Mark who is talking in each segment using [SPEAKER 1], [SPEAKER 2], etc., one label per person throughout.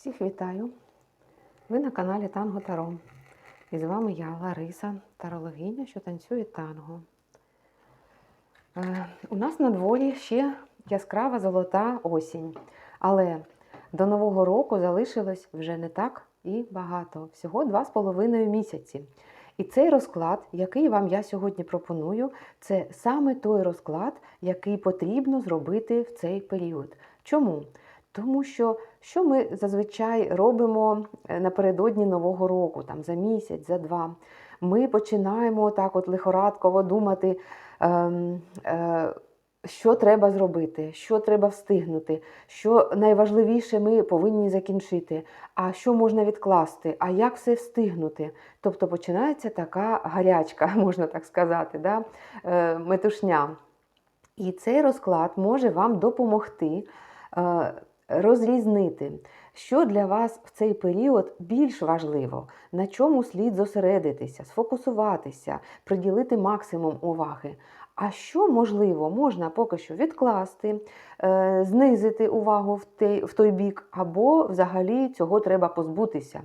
[SPEAKER 1] Всіх вітаю! Ви на каналі Танго Таро. І з вами я, Лариса, тарологиня, що танцює танго. Е, у нас на дворі ще яскрава золота осінь. Але до Нового року залишилось вже не так і багато. Всього два з половиною місяці. І цей розклад, який вам я сьогодні пропоную, це саме той розклад, який потрібно зробити в цей період. Чому? Тому що що ми зазвичай робимо е, напередодні Нового року, там за місяць, за два. Ми починаємо так от лихорадково думати, ем, е, що треба зробити, що треба встигнути, що найважливіше ми повинні закінчити, а що можна відкласти, а як все встигнути. Тобто починається така гарячка, можна так сказати, да? е, метушня. І цей розклад може вам допомогти. Розрізнити, що для вас в цей період більш важливо, на чому слід зосередитися, сфокусуватися, приділити максимум уваги. А що можливо, можна поки що відкласти, е, знизити увагу в той бік, або взагалі цього треба позбутися.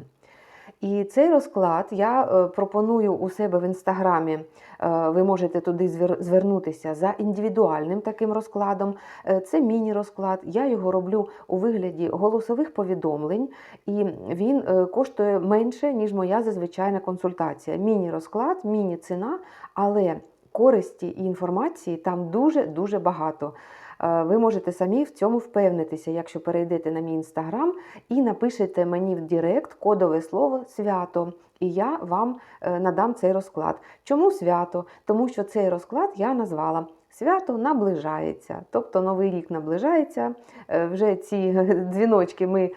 [SPEAKER 1] І цей розклад я е, пропоную у себе в інстаграмі. Е, ви можете туди звернутися за індивідуальним таким розкладом. Е, це міні-розклад. Я його роблю у вигляді голосових повідомлень, і він коштує менше, ніж моя зазвичайна консультація. Міні-розклад, міні-ціна, але користі і інформації там дуже-дуже багато. Е, ви можете самі в цьому впевнитися, якщо перейдете на мій інстаграм і напишете мені в Директ кодове слово свято. І я вам е, надам цей розклад. Чому свято? Тому що цей розклад я назвала Свято наближається, тобто Новий рік наближається. Е, вже ці дзвіночки ми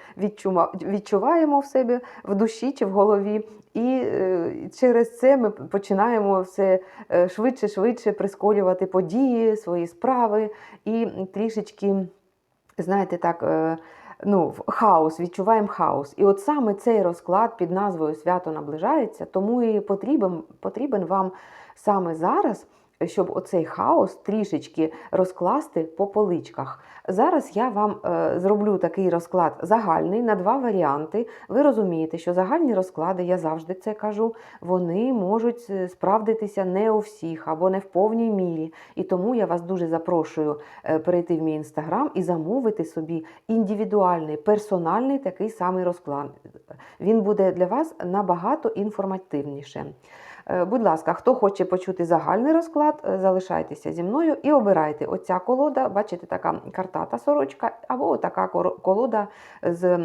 [SPEAKER 1] відчуваємо в себе в душі чи в голові, і е, через це ми починаємо все швидше-швидше прискорювати події, свої справи і трішечки, знаєте, так. Е, ну, хаос, відчуваємо хаос. І от саме цей розклад під назвою Свято наближається, тому і потрібен, потрібен вам саме зараз щоб оцей хаос трішечки розкласти по поличках. Зараз я вам е, зроблю такий розклад загальний на два варіанти. Ви розумієте, що загальні розклади, я завжди це кажу, вони можуть е, справдитися не у всіх або не в повній мірі. І тому я вас дуже запрошую е, перейти в мій інстаграм і замовити собі індивідуальний, персональний такий самий розклад. Він буде для вас набагато інформативніше. Е, будь ласка, хто хоче почути загальний розклад, е, залишайтеся зі мною і обирайте оця колода, бачите, така картата сорочка, або така колода з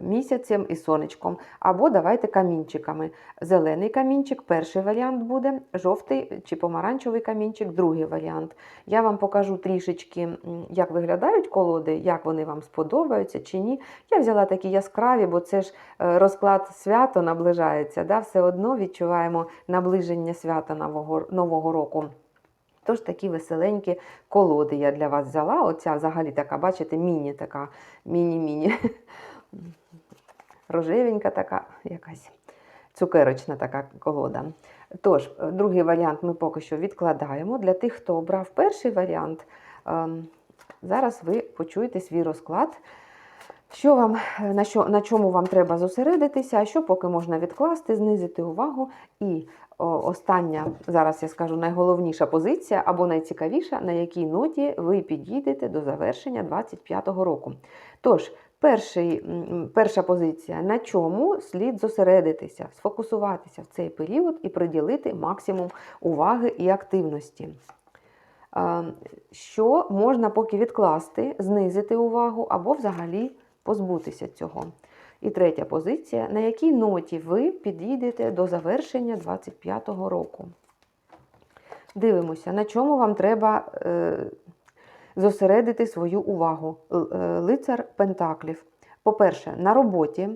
[SPEAKER 1] місяцем і сонечком. Або давайте камінчиками. Зелений камінчик перший варіант буде, жовтий чи помаранчевий камінчик другий варіант. Я вам покажу трішечки, як виглядають колоди, як вони вам сподобаються чи ні. Я взяла такі яскраві, бо це ж е, розклад свято наближається. да? Все одно відчуваємо наближення свята Нового, Нового року. Тож такі веселенькі колоди я для вас взяла. Оця взагалі така, бачите, міні така, міні-міні. Рожевенька така якась цукерочна така колода. Тож, другий варіант ми поки що відкладаємо. Для тих, хто обрав перший варіант, ем, зараз ви почуєте свій розклад. Що вам, На що, на чому вам треба зосередитися, а що поки можна відкласти, знизити увагу. І о, остання, зараз я скажу, найголовніша позиція або найцікавіша, на якій ноті ви підійдете до завершення 2025 року. Тож, перший, перша позиція, на чому слід зосередитися, сфокусуватися в цей період і приділити максимум уваги і активності. Що можна поки відкласти, знизити увагу або взагалі позбутися цього. І третя позиція, на якій ноті ви підійдете до завершення 25-го року. Дивимося, на чому вам треба е, зосередити свою увагу. Е, лицар Пентаклів. По-перше, на роботі,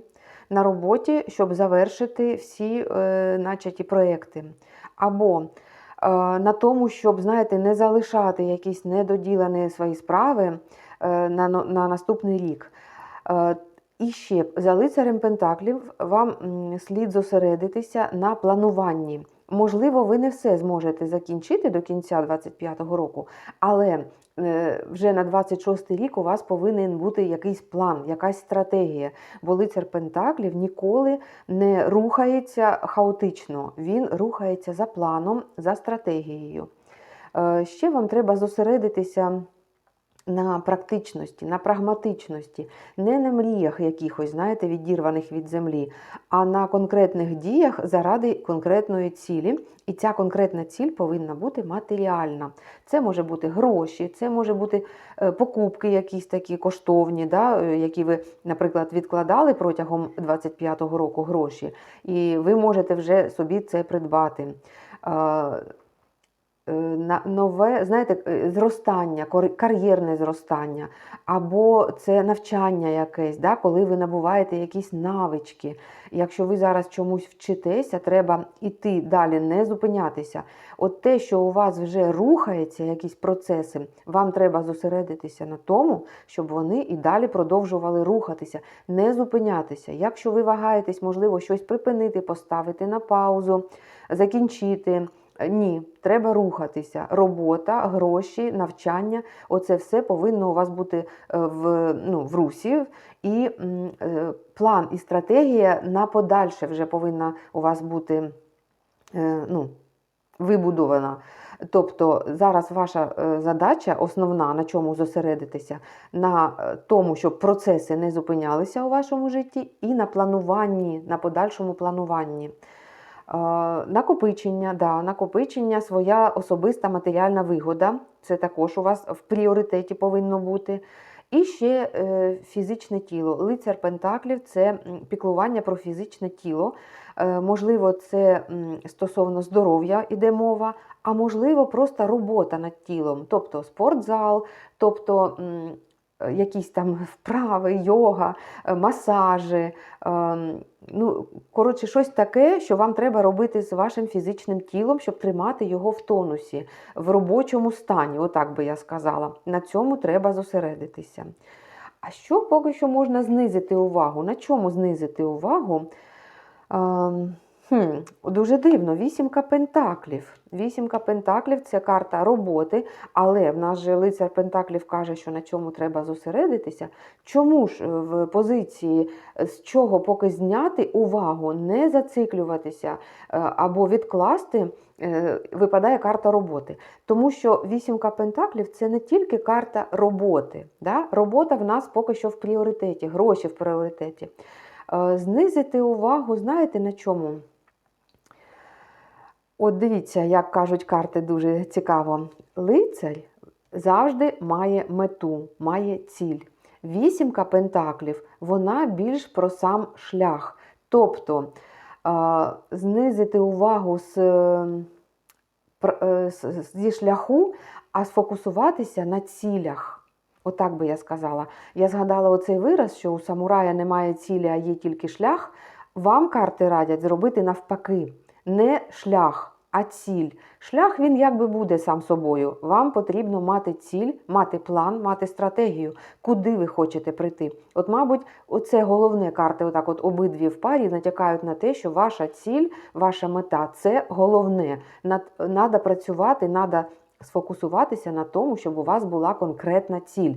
[SPEAKER 1] на роботі, щоб завершити всі е, начаті проекти. Або е, на тому, щоб, знаєте, не залишати якісь недоділені свої справи е, на, на наступний рік. Е, і ще за лицарем Пентаклів вам слід зосередитися на плануванні. Можливо, ви не все зможете закінчити до кінця 25-го року, але е, вже на 26 рік у вас повинен бути якийсь план, якась стратегія. Бо лицар Пентаклів ніколи не рухається хаотично, він рухається за планом, за стратегією. Е, Ще вам треба зосередитися на практичності, на прагматичності, не на мріях якихось, знаєте, відірваних від землі, а на конкретних діях заради конкретної цілі. І ця конкретна ціль повинна бути матеріальна. Це може бути гроші, це може бути е, покупки якісь такі коштовні, да, е, які ви, наприклад, відкладали протягом 25-го року гроші, і ви можете вже собі це придбати. Е, нове, знаєте, е, зростання, кар'єрне зростання, або це навчання якесь, да, коли ви набуваєте якісь навички. Якщо ви зараз чомусь вчитеся, треба йти далі, не зупинятися. От те, що у вас вже рухається, якісь процеси, вам треба зосередитися на тому, щоб вони і далі продовжували рухатися, не зупинятися. Якщо ви вагаєтесь, можливо, щось припинити, поставити на паузу, закінчити. Ні, треба рухатися. Робота, гроші, навчання оце все повинно у вас бути е, в, ну, в русі. І е, план і стратегія на подальше вже повинна у вас бути е, ну, вибудована. Тобто зараз ваша задача основна, на чому зосередитися, на тому, щоб процеси не зупинялися у вашому житті, і на плануванні, на подальшому плануванні. Накопичення, да, накопичення, своя особиста матеріальна вигода. Це також у вас в пріоритеті повинно бути. І ще е, фізичне тіло. Лицар Пентаклів це піклування про фізичне тіло. Е, можливо, це стосовно здоров'я іде мова, а можливо, просто робота над тілом, тобто спортзал, тобто якісь там вправи, йога, е, масажі. ем, Ну, коротше, щось таке, що вам треба робити з вашим фізичним тілом, щоб тримати його в тонусі, в робочому стані, отак би я сказала. На цьому треба зосередитися. А що поки що можна знизити увагу? На чому знизити увагу? Хм, дуже дивно, вісімка пентаклів. Вісімка пентаклів це карта роботи, але в нас же лицар пентаклів каже, що на чому треба зосередитися. Чому ж е, в позиції е, з чого поки зняти увагу, не зациклюватися е, або відкласти, випадає карта роботи. Тому що вісімка пентаклів це не тільки карта роботи. Да? Робота в нас поки що в пріоритеті, гроші в пріоритеті. Знизити увагу, знаєте на чому? От дивіться, як кажуть карти, дуже цікаво. Лицарь завжди має мету, має ціль. Вісімка пентаклів, вона більш про сам шлях. Тобто е, знизити увагу е, е, з- зі шляху, а сфокусуватися на цілях. Отак би я сказала. Я згадала оцей вираз, що у самурая немає цілі, а є тільки шлях. Вам карти радять зробити навпаки. Не шлях, а ціль. Шлях він якби буде сам собою. Вам потрібно мати ціль, мати план, мати стратегію, куди ви хочете прийти. От, мабуть, оце головне карти, отак от обидві в парі натякають на те, що ваша ціль, ваша мета це головне. Надо працювати, треба сфокусуватися на тому, щоб у вас була конкретна ціль.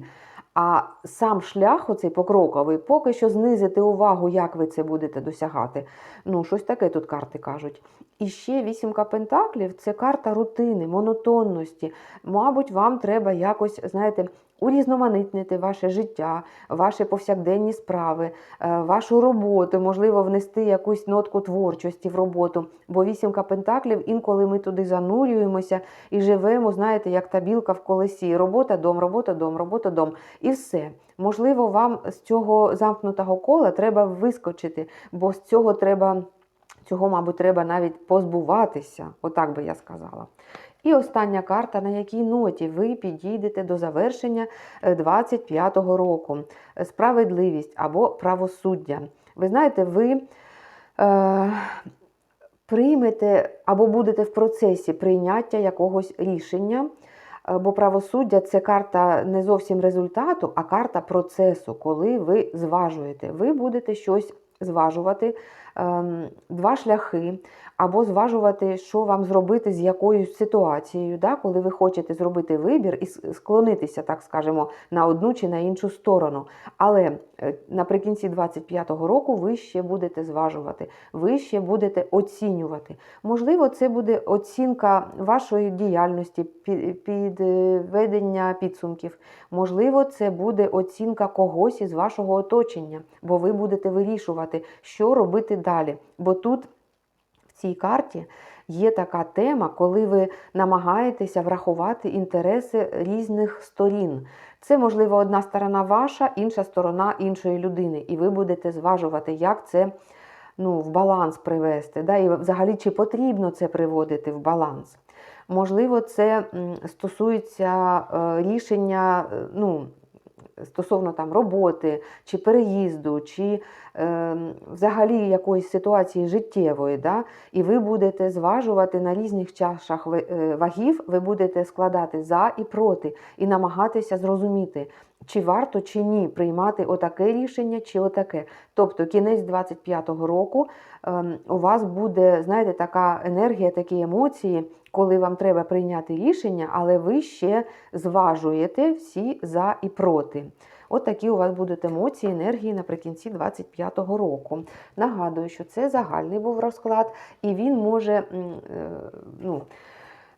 [SPEAKER 1] А сам шлях, оцей покроковий, поки що знизити увагу, як ви це будете досягати. Ну, щось таке тут карти кажуть. І ще вісімка пентаклів це карта рутини, монотонності. Мабуть, вам треба якось, знаєте, урізноманітнити ваше життя, ваші повсякденні справи, е, вашу роботу, можливо, внести якусь нотку творчості в роботу. Бо вісімка пентаклів, інколи ми туди занурюємося і живемо, знаєте, як та білка в колесі. Робота, дом, робота, дом, робота, дом. І все. Можливо, вам з цього замкнутого кола треба вискочити, бо з цього треба. Цього, мабуть, треба навіть позбуватися, отак би я сказала. І остання карта, на якій ноті ви підійдете до завершення 25-го року. Справедливість або правосуддя. Ви знаєте, ви е, приймете або будете в процесі прийняття якогось рішення. Е, Бо правосуддя це карта не зовсім результату, а карта процесу, коли ви зважуєте. Ви будете щось зважувати, два шляхи, або зважувати, що вам зробити з якоюсь ситуацією, да, коли ви хочете зробити вибір і склонитися, так скажемо, на одну чи на іншу сторону. Але е, наприкінці 25-го року ви ще будете зважувати, ви ще будете оцінювати. Можливо, це буде оцінка вашої діяльності, підведення підсумків. Можливо, це буде оцінка когось із вашого оточення, бо ви будете вирішувати, що робити далі. Бо тут в цій карті є така тема, коли ви намагаєтеся врахувати інтереси різних сторін. Це, можливо, одна сторона ваша, інша сторона іншої людини, і ви будете зважувати, як це ну, в баланс привести. Да? І взагалі, чи потрібно це приводити в баланс. Можливо, це стосується е, рішення е, ну, стосовно там, роботи, чи переїзду, чи е, взагалі якоїсь ситуації життєвої. Да? І ви будете зважувати на різних чашах е, вагів, ви будете складати за і проти, і намагатися зрозуміти, чи варто чи ні приймати отаке рішення, чи отаке. Тобто кінець 25-го року ем, у вас буде, знаєте, така енергія, такі емоції, коли вам треба прийняти рішення, але ви ще зважуєте всі за і проти. От такі у вас будуть емоції, енергії наприкінці 25-го року. Нагадую, що це загальний був розклад, і він може е, ну,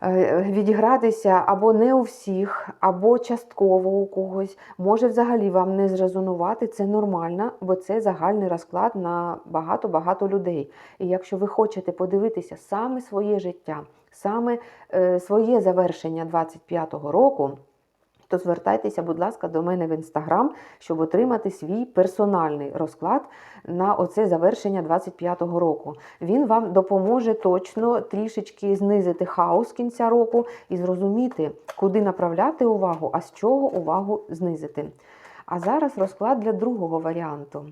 [SPEAKER 1] е, відігратися або не у всіх, або частково у когось. Може взагалі вам не зрезонувати, це нормально, бо це загальний розклад на багато-багато людей. І якщо ви хочете подивитися саме своє життя, саме е, своє завершення 25-го року, то звертайтеся, будь ласка, до мене в інстаграм, щоб отримати свій персональний розклад на оце завершення 25-го року. Він вам допоможе точно трішечки знизити хаос кінця року і зрозуміти, куди направляти увагу, а з чого увагу знизити. А зараз розклад для другого варіанту.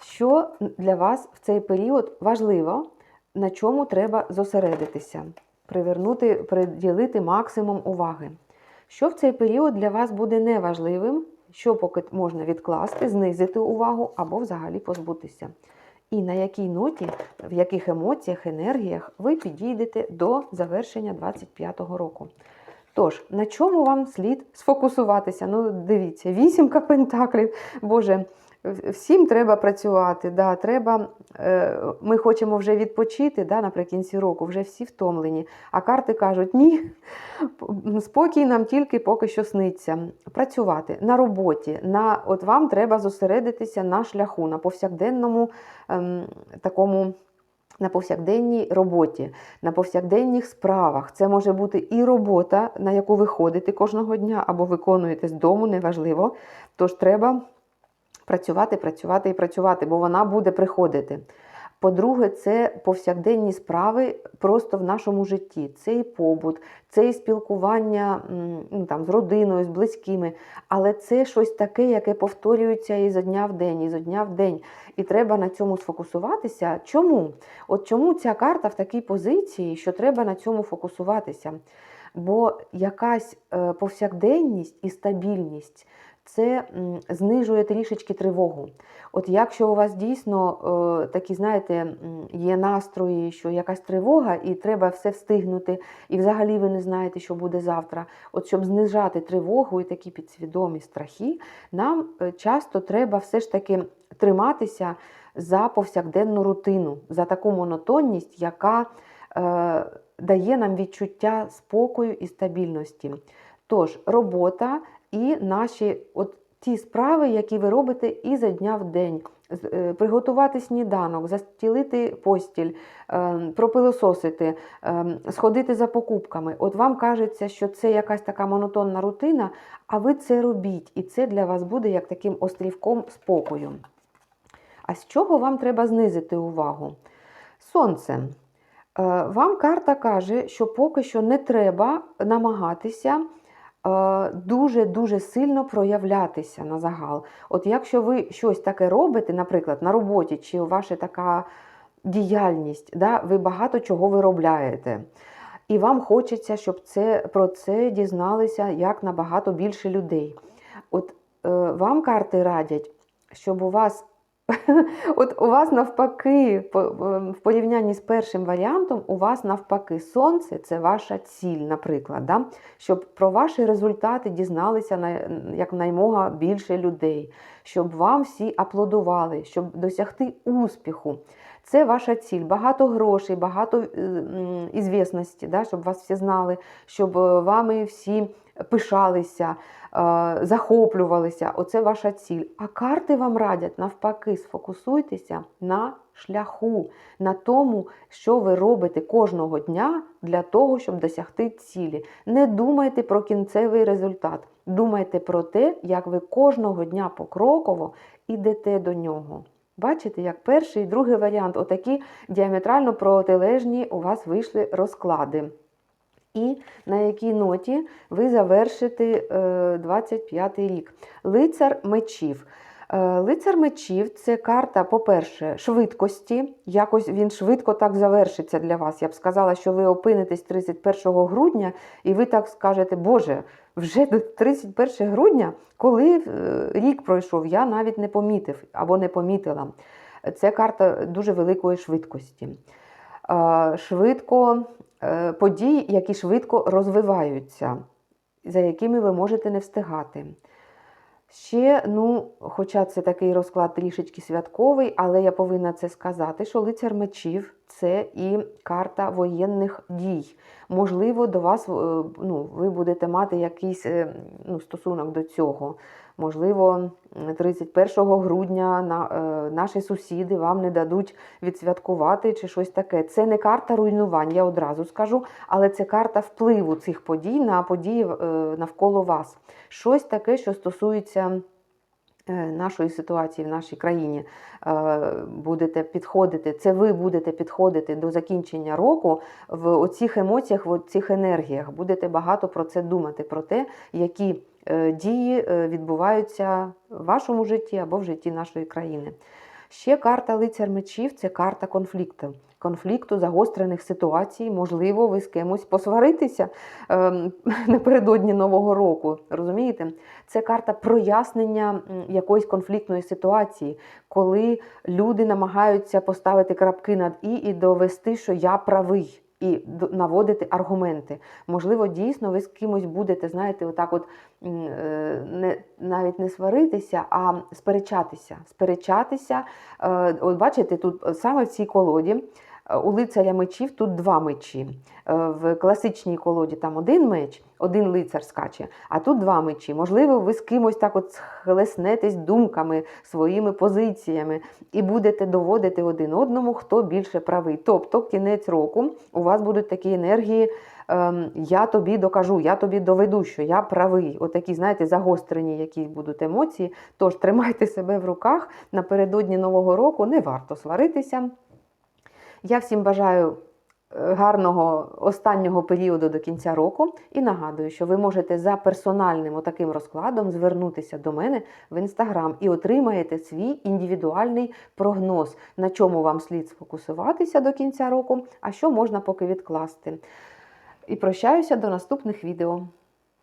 [SPEAKER 1] Що для вас в цей період важливо, на чому треба зосередитися, привернути, приділити максимум уваги. Що в цей період для вас буде неважливим, що поки можна відкласти, знизити увагу або взагалі позбутися. І на якій ноті, в яких емоціях, енергіях ви підійдете до завершення 25-го року. Тож, на чому вам слід сфокусуватися? Ну, дивіться, вісімка пентаклів. Боже, всім треба працювати. Да, треба, е, ми хочемо вже відпочити да, наприкінці року, вже всі втомлені. А карти кажуть, ні, спокій нам тільки поки що сниться. Працювати на роботі. На, от вам треба зосередитися на шляху, на повсякденному ем, такому. На повсякденній роботі, на повсякденних справах. Це може бути і робота, на яку ви ходите кожного дня, або виконуєте з дому, неважливо. Тож треба працювати, працювати і працювати, бо вона буде приходити. По-друге, це повсякденні справи просто в нашому житті. Це і побут, це і спілкування ну, там, з родиною, з близькими. Але це щось таке, яке повторюється із дня в день, і із дня в день. І треба на цьому сфокусуватися. Чому? От чому ця карта в такій позиції, що треба на цьому фокусуватися? Бо якась е, повсякденність і стабільність це знижує трішечки тривогу. От якщо у вас дійсно е, такі, знаєте, є настрої, що якась тривога, і треба все встигнути, і взагалі ви не знаєте, що буде завтра. От щоб знижати тривогу і такі підсвідомі страхи, нам е, часто треба все ж таки триматися за повсякденну рутину, за таку монотонність, яка е, дає нам відчуття спокою і стабільності. Тож, робота і наші от ті справи, які ви робите і за дня в день. Е, Приготувати сніданок, застілити постіль, е, пропилососити, е, сходити за покупками. От вам кажеться, що це якась така монотонна рутина, а ви це робіть, і це для вас буде як таким острівком спокою. А з чого вам треба знизити увагу? Сонце. Вам карта каже, що поки що не треба намагатися дуже-дуже сильно проявлятися на загал. От якщо ви щось таке робите, наприклад, на роботі, чи ваша така діяльність, да, ви багато чого виробляєте. І вам хочеться, щоб це, про це дізналися як набагато більше людей. От е, вам карти радять, щоб у вас От у вас навпаки, в порівнянні з першим варіантом, у вас навпаки сонце це ваша ціль, наприклад, да? щоб про ваші результати дізналися на- якнаймога більше людей, щоб вам всі аплодували, щоб досягти успіху. Це ваша ціль. Багато грошей, багато е, ізвісності, да? щоб вас всі знали, щоб е, вами всі пишалися, е, захоплювалися. Оце ваша ціль. А карти вам радять навпаки, сфокусуйтеся на шляху, на тому, що ви робите кожного дня для того, щоб досягти цілі. Не думайте про кінцевий результат. Думайте про те, як ви кожного дня покроково ідете до нього. Бачите, як перший і другий варіант, отакі діаметрально протилежні у вас вийшли розклади. І на якій ноті ви завершите 25-й рік. Лицар мечів. Е, Лицар мечів це карта, по-перше, швидкості. Якось він швидко так завершиться для вас. Я б сказала, що ви опинитесь 31 грудня, і ви так скажете, Боже, вже 31 грудня, коли е, рік пройшов, я навіть не помітив або не помітила. Це карта дуже великої швидкості. Е, Швидко е, події, які швидко розвиваються, за якими ви можете не встигати. Ще, ну, хоча це такий розклад трішечки святковий, але я повинна це сказати, що лицар мечів це і карта воєнних дій. Можливо, до вас е, ну, ви будете мати якийсь е, ну, стосунок до цього. Можливо, 31 грудня е, наші сусіди вам не дадуть відсвяткувати чи щось таке. Це не карта руйнувань, я одразу скажу, але це карта впливу цих подій на події е, навколо вас. Щось таке, що стосується е, нашої ситуації в нашій країні. Будете підходити, це ви будете підходити до закінчення року в оцих емоціях, в цих енергіях. Будете багато про це думати, про те, які дії е, відбуваються в вашому житті або в житті нашої країни. Ще карта лицар мечів це карта конфлікту. Конфлікту, загострених ситуацій, можливо, ви з кимось посваритися ем, напередодні Нового року. Розумієте? Це карта прояснення якоїсь конфліктної ситуації, коли люди намагаються поставити крапки над і і довести, що я правий. І наводити аргументи. Можливо, дійсно ви з кимось будете, знаєте, отак от е, не, навіть не сваритися, а сперечатися. Сперечатися. Е, От бачите, тут саме в цій колоді е, у лицаря мечів тут два мечі. Е, В класичній колоді там один меч, один лицар скаче, а тут два мечі. Можливо, ви з кимось так от схлеснетесь думками, своїми позиціями і будете доводити один одному, хто більше правий. Тобто, кінець року у вас будуть такі енергії. ем, Я тобі докажу, я тобі доведу, що я правий. Отакі, знаєте, загострені якісь будуть емоції. Тож тримайте себе в руках напередодні Нового року, не варто сваритися. Я всім бажаю е, гарного останнього періоду до кінця року і нагадую, що ви можете за персональним отаким розкладом звернутися до мене в інстаграм і отримаєте свій індивідуальний прогноз, на чому вам слід сфокусуватися до кінця року, а що можна поки відкласти. І прощаюся до наступних відео.